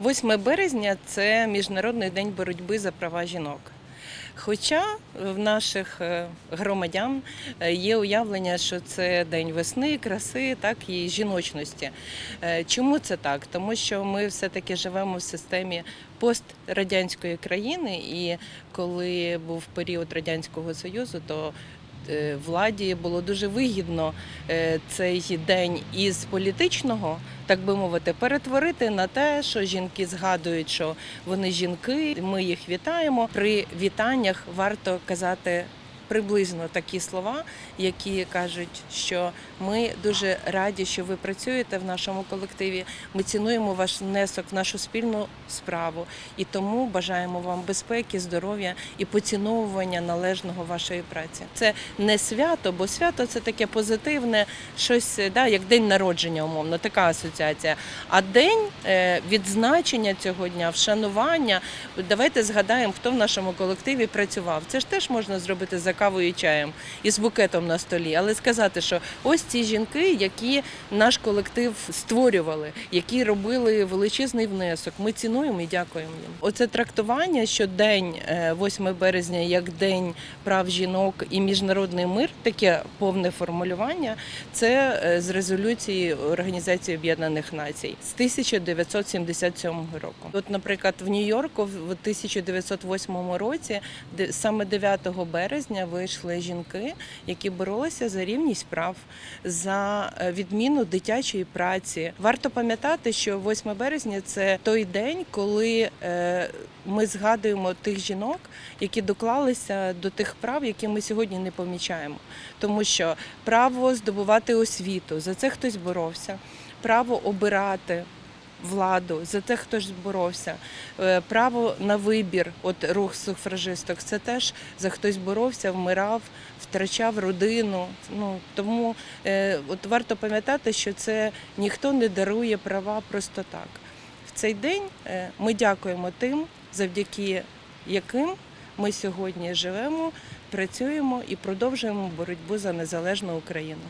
8 березня це Міжнародний день боротьби за права жінок. Хоча в наших е, громадян е, є уявлення, що це день весни, краси, так і жіночності. Е, Чому це так? Тому що ми все-таки живемо в системі пострадянської країни, і коли був період Радянського Союзу, то владі було дуже вигідно е, цей день із політичного, так би мовити, перетворити на те, що жінки згадують, що вони жінки. Ми їх вітаємо. При вітаннях варто казати. Приблизно такі слова, які кажуть, що ми дуже раді, що ви працюєте в нашому колективі. Ми цінуємо ваш внесок в нашу спільну справу і тому бажаємо вам безпеки, здоров'я і поціновування належного вашої праці. Це не свято, бо свято це таке позитивне, щось да, як день народження, умовно, така асоціація. А день е, відзначення цього дня, вшанування. Давайте згадаємо, хто в нашому колективі працював. Це ж теж можна зробити за кавою і чаєм і з букетом на столі, але сказати, що ось ці жінки, які наш колектив створювали, які робили величезний внесок. Ми цінуємо і дякуємо їм. Оце трактування, що день е, 8 березня як день прав жінок і міжнародний мир, таке повне формулювання. Це е, з резолюції Організації Об'єднаних Націй з 1977 року. От, наприклад, в Нью-Йорку в 1908 році, саме 9 березня, вийшли жінки, які боролися за рівність прав, за е, відміну дитячої праці. Варто пам'ятати, що 8 березня це той день, коли е, ми згадуємо тих жінок, які доклалися до тих прав, які ми сьогодні не помічаємо. Тому що право здобувати освіту, за це хтось боровся, право обирати. Владу за це хтось боровся. Е, Право на вибір, от рух суфражисток, це теж за хтось боровся, вмирав, втрачав родину. Ну тому е, от варто пам'ятати, що це ніхто не дарує права просто так. В цей день е, ми дякуємо тим, завдяки яким ми сьогодні живемо, працюємо і продовжуємо боротьбу за незалежну Україну.